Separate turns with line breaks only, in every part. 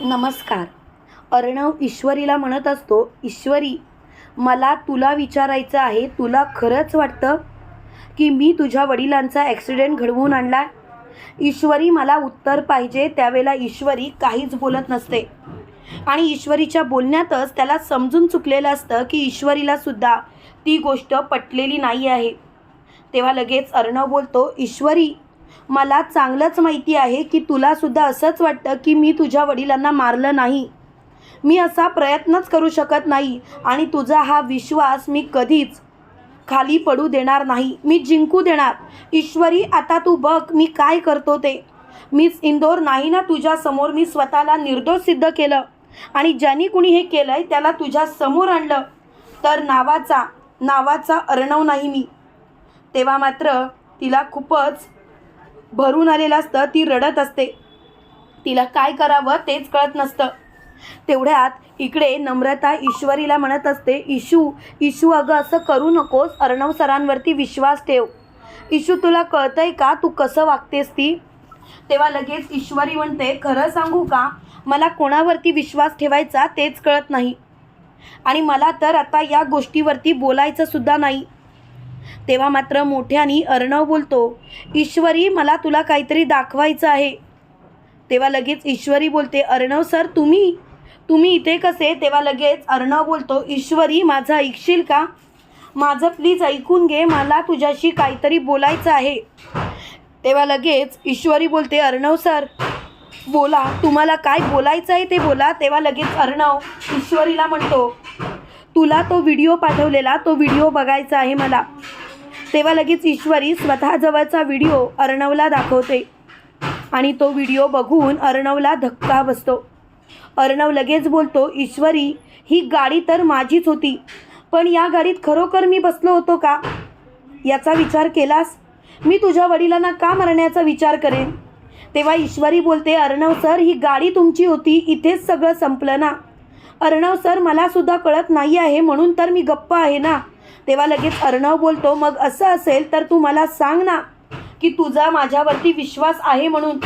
नमस्कार. अर्णव ईश्वरीला म्हणत असतो ईश्वरी मला तुला विचारायचं आहे तुला खरंच वाटतं की मी तुझ्या वडिलांचा ॲक्सिडेंट घडवून आणला ईश्वरी मला उत्तर पाहिजे त्यावेळेला ईश्वरी काहीच बोलत नसते. आणि ईश्वरीच्या बोलण्यातच त्याला समजून चुकलेलं असतं की ईश्वरीला सुद्धा ती गोष्ट पटलेली नाही आहे. तेव्हा लगेच अर्णव बोलतो ईश्वरी मला चांगलंच माहिती आहे की तुलासुद्धा असंच वाटतं की मी तुझ्या वडिलांना मारलं नाही. मी असा प्रयत्नच करू शकत नाही आणि तुझा हा विश्वास मी कधीच खाली पडू देणार नाही. मी जिंकू देणार. ईश्वरी आता तू बघ मी काय करतो ते. मीच इंदोर नाही ना तुझ्यासमोर मी स्वतःला निर्दोष सिद्ध केलं. आणि ज्यांनी कुणी हे केलं आहे त्याला तुझ्या समोर आणलं. तर नावाचा नावाचा अर्णव नाही मी. तेव्हा मात्र तिला खूपच भरून आलेलं असतं ती रडत असते. तिला काय करावं तेच कळत नसतं. तेवढ्यात इकडे नम्रता ईश्वरीला म्हणत असते इशू इशू अगं असं करू नकोस अर्णव सरांवरती विश्वास ठेव. इशू तुला कळतंय का तू कसं वागतेस ती? तेव्हा लगेच ईश्वरी म्हणते खरं सांगू का? मला कोणावरती विश्वास ठेवायचा तेच कळत नाही. आणि मला तर आता या गोष्टीवरती बोलायचं सुद्धा नाही. तेव्हा मात्र मोठ्यानी अर्णव बोलतो ईश्वरी मला तुला काहीतरी दाखवायचं आहे. तेव्हा लगेच ईश्वरी बोलते अर्णव सर तुम्ही? तुम्ही इथे कसे? तेव्हा लगेच अर्णव बोलतो ईश्वरी माझं ऐकशील का? माझं प्लीज ऐकून घे मला तुझ्याशी काहीतरी बोलायचं आहे. तेव्हा लगेच ईश्वरी बोलते अर्णव सर बोला तुम्हाला काय बोलायचं आहे ते बोला. तेव्हा लगेच अर्णव ईश्वरीला म्हणतो तुला तो व्हिडिओ पाठवलेला तो व्हिडिओ बघायचा आहे मला. तेव्हा लगेच ईश्वरी स्वतःजवळचा व्हिडिओ अर्णवला दाखवते. आणि तो व्हिडिओ बघून अर्णवला धक्का बसतो. अर्णव लगेच बोलतो ईश्वरी ही गाडी तर माझीच होती. पण या गाडीत खरोखर मी बसलो होतो का? याचा विचार केलास? मी तुझ्या वडिलांना का मरण्याचा विचार करेन? तेव्हा ईश्वरी बोलते अर्णव सर ही गाडी तुमची होती. इथेच सगळं संपलं ना. अर्णव सर मलासुद्धा कळत नाही आहे म्हणून तर मी गप्प आहे ना. तेव्हा लगेच अर्णव बोलतो मग असं असेल तर तू मला सांग ना की तुझा माझ्यावरती विश्वास आहे म्हणून.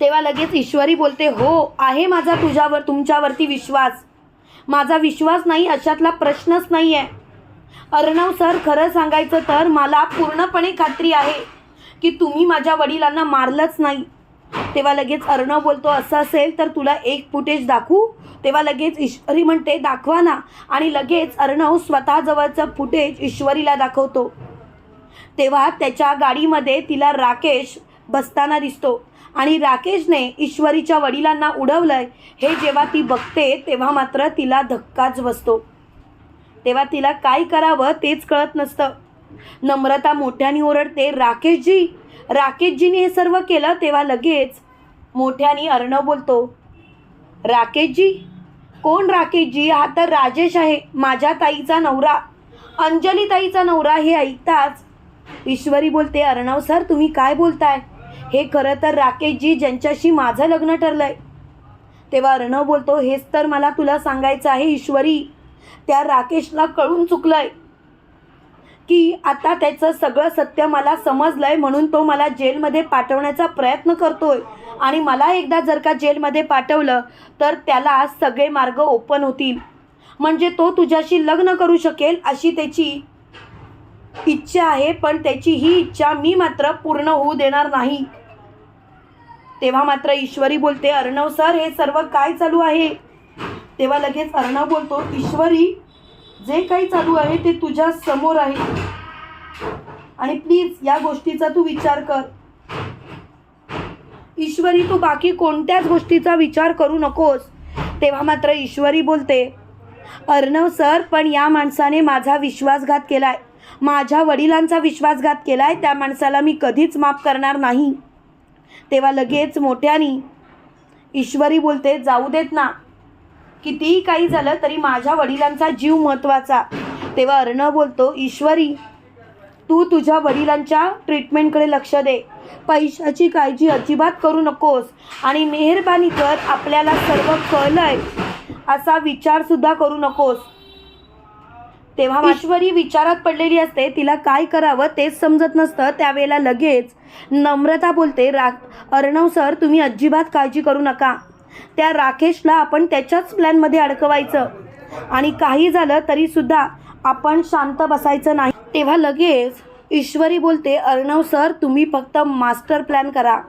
तेव्हा लगेच ईश्वरी बोलते हो आहे माझा तुझ्यावर तुमच्यावरती विश्वास. माझा विश्वास नाही अशातला प्रश्नच नाही आहे अर्णव सर खरं सांगायचं तर मला पूर्णपणे खात्री आहे की तुम्ही माझ्या वडिलांना मारलंच नाही. तेव्हा लगेच अर्णव बोलतो असं असेल तर तुला एक फुटेज दाखवू? तेव्हा लगेच ईश्वरी म्हणते दाखवा ना. आणि लगेच अर्णव स्वतःजवळचं फुटेज ईश्वरीला दाखवतो. तेव्हा त्याच्या गाडीमध्ये तिला राकेश बसताना दिसतो. आणि राकेशने ईश्वरीच्या वडिलांना उडवलंय. हे जेव्हा ती बघते तेव्हा मात्र तिला धक्काच बसतो. तेव्हा तिला काय करावं तेच कळत नसतं. नम्रता मोठ्याने ओरडते राकेशजी राकेशजीने हे सर्व केलं? तेव्हा लगेच मोठ्याने अर्णव बोलतो. राकेशजी? कोण राकेशजी? हा तर राजेश आहे माझ्या ताईचा नवरा. अंजली ताईचा नवरा हे ऐकताच ईश्वरी बोलते अर्णव सर तुम्ही काय बोलताय? हे खरं तर राकेशजी ज्यांच्याशी माझं लग्न ठरलंय. तेव्हा अर्णव बोलतो हेच तर मला तुला सांगायचं आहे ईश्वरी. त्या राकेशला कळून चुकलंय की आता त्याचं सगळं सत्य मला समजलंय म्हणून तो मला जेलमध्ये पाठवण्याचा प्रयत्न करतोय. आणि मला एकदा जर का जेलमध्ये पाठवलं तर त्याला सगळे मार्ग ओपन होतील. म्हणजे तो तुझ्याशी लग्न करू शकेल अशी त्याची इच्छा आहे पण त्याची ही इच्छा मी मात्र पूर्ण होऊ देणार नाही. तेव्हा मात्र ईश्वरी बोलते अर्णव सर हे सर्व काय चालू आहे? तेव्हा लगेच अर्णव बोलतो ईश्वरी जे काही चालू आहे ते तुझ्या समोर आहे. आणि प्लीज या गोष्टीचा तू विचार कर. ईश्वरी तू बाकी कोणत्याच गोष्टीचा विचार करू नकोस. तेव्हा मात्र ईश्वरी बोलते अर्णव सर पण या माणसाने माझा विश्वासघात केलाय. माझ्या वडिलांचा विश्वासघात केलाय त्या माणसाला मी कधीच माफ करणार नाही. तेव्हा लगेच मोठ्यानी ईश्वरी बोलते जाऊ देत ना. कितीही काही झालं तरी माझ्या वडिलांचा जीव महत्त्वाचा. तेव्हा अर्णव बोलतो ईश्वरी तू तुझ्या वडिलांच्या ट्रीटमेंटकडे लक्ष दे. पैशाची काळजी अजिबात करू नकोस. आणि मेहरबानी कर आपल्याला सर्व कळलंय असा विचारसुद्धा करू नकोस. तेव्हा ईश्वरी विचारात पडलेली असते तिला काय करावं तेच समजत नसतं. त्यावेळेला लगेच नम्रता बोलते रा अर्णव सर तुम्ही अजिबात काळजी करू नका. त्या राकेशला आपण त्याच्याच प्लॅनमध्ये अडकवायचं. आणि काही झालं तरीसुद्धा आपण शांत बसायचं नाही. तेव्हा लगेच ईश्वरी बोलते अर्णव सर तुम्ही फक्त मास्टर प्लॅन करा.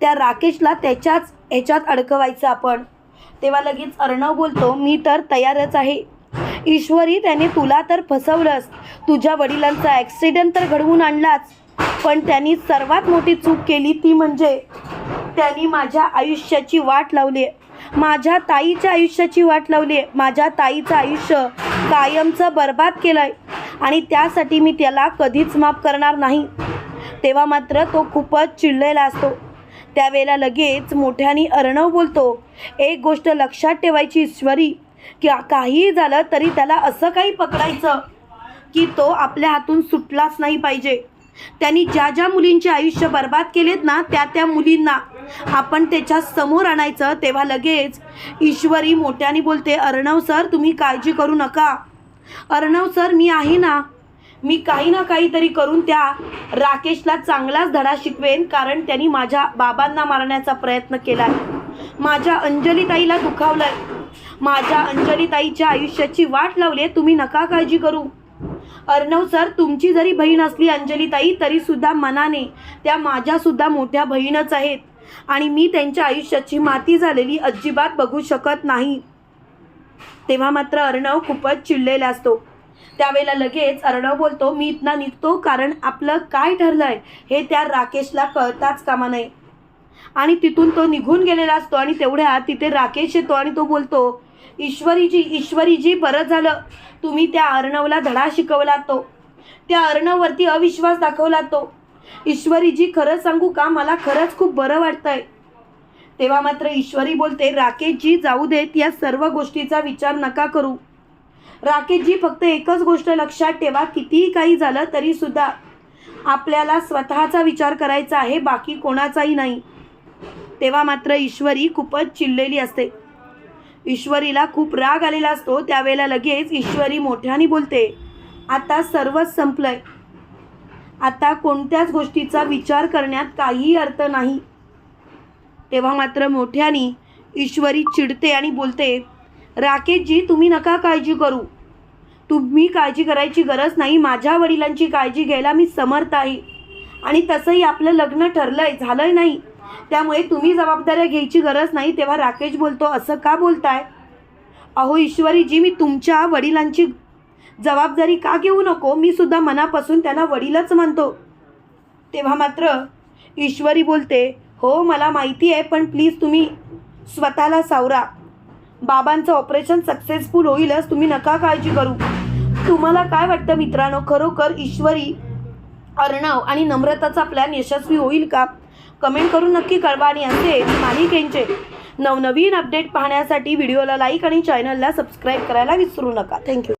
त्या राकेशला त्याच्याच ह्याच्यात अडकवायचं आपण. तेव्हा लगेच अर्णव बोलतो मी तर तयारच आहे. ईश्वरी त्याने तुला तर फसवलंस. तुझ्या वडिलांचा ॲक्सिडेंट तर घडवून आणलाच. पण त्यांनी सर्वात मोठी चूक केली ती म्हणजे त्यांनी माझ्या आयुष्याची वाट लावली माझ्या ताईच्या आयुष्याची वाट लावली माझ्या ताईचं आयुष्य कायमचं बर्बाद केलं आहे आणि त्यासाठी मी त्याला कधीच माफ करणार नाही. तेव्हा मात्र तो खूपच चिडलेला असतो. त्यावेळेला लगेच मोठ्याने अर्णव बोलतो एक गोष्ट लक्षात ठेवायची ईश्वरी की काहीही झालं तरी त्याला असं काही पकडायचं की तो आपल्या हातून सुटलाच नाही पाहिजे. त्यांनी ज्या ज्या मुलींचे आयुष्य बर्बाद केलेत ना त्या त्या मुलींना आपण त्याच्यासमोर आणायचं. तेव्हा लगेच ईश्वरी मोठ्याने बोलते अर्णव सर तुम्ही काळजी करू नका. अर्णव सर मी आहे ना. मी काही ना काहीतरी करून त्या राकेशला चांगलाच धडा शिकवेन कारण त्यांनी माझ्या बाबांना मारण्याचा प्रयत्न केला माझ्या अंजलीताईला दुखावलंय. माझ्या अंजलीताईच्या आयुष्याची वाट लावली आहे तुम्ही नका काळजी करू. अर्णव सर तुमची जरी बहीण असली अंजलीताई तरीसुद्धा मनाने त्या माझ्यासुद्धा मोठ्या बहीणच आहेत. आणि मी त्यांच्या आयुष्याची माती झालेली अजिबात बघू शकत नाही. तेव्हा मात्र अर्णव खूपच चिडलेला असतो. त्यावेळेला लगेच अर्णव बोलतो मी इथनं निघतो कारण आपलं काय ठरलंय हे त्या राकेशला कळताच कामा नये. आणि तिथून तो निघून गेलेला असतो आणि तेवढ्या तिथे राकेश येतो आणि तो बोलतो ईश्वरीजी ईश्वरीजी बरं झालं. तुम्ही त्या अर्णवला धडा शिकवला तो. त्या अर्णववरती अविश्वास दाखवला तो. ईश्वरीजी खरं सांगू का? मला खरंच खूप बरं वाटतंय. तेव्हा मात्र ईश्वरी बोलते राकेशजी जाऊ देत या सर्व गोष्टीचा विचार नका करू. राकेशजी फक्त एकच गोष्ट लक्षात ठेवा कितीही काही झालं तरी सुद्धा आपल्याला स्वतःचा विचार करायचा आहे बाकी कोणाचाही नाही. तेव्हा मात्र ईश्वरी खूपच चिडलेली असते. ईश्वरीला खूप राग आलेला असतो त्यावेळेला लगेच ईश्वरी मोठ्याने बोलते आता सर्वच संपलंय. आता कोणत्याच गोष्टीचा विचार करण्यात काहीही अर्थ नाही. तेव्हा मात्र मोठ्याने ईश्वरी चिडते आणि बोलते राकेशजी तुम्ही नका काळजी करू. तुम्ही काळजी करायची गरज नाही. माझ्या वडिलांची काळजी घ्यायला मी समर्थ आहे. आणि तसंही आपलं लग्न ठरलं आहे झालं झालंय नाही. त्यामुळे तुम्ही जबाबदाऱ्या घ्यायची गरज नाही. तेव्हा राकेश बोलतो असं का बोलताय? अहो ईश्वरीजी मी तुमच्या वडिलांची जबाबदारी का घेऊ नको? मी सुद्धा मनापासून त्यांना वडीलच मानतो. तेव्हा मात्र ईश्वरी बोलते हो मला माहिती आहे पण प्लीज तुम्ही स्वतःला सावरा. बाबांचं ऑपरेशन सक्सेसफुल होईलच तुम्ही नका काळजी करू. तुम्हाला काय वाटतं मित्रांनो? खरोखर ईश्वरी अर्णव आणि नम्रताचा प्लॅन यशस्वी होईल का? कमेंट करून नक्की कळवा आणि असे मालिकेंचे नवनवीन अपडेट पाहण्यासाठी व्हिडिओला लाईक आणि चॅनलला सबस्क्राईब करायला विसरू नका. थँक्यू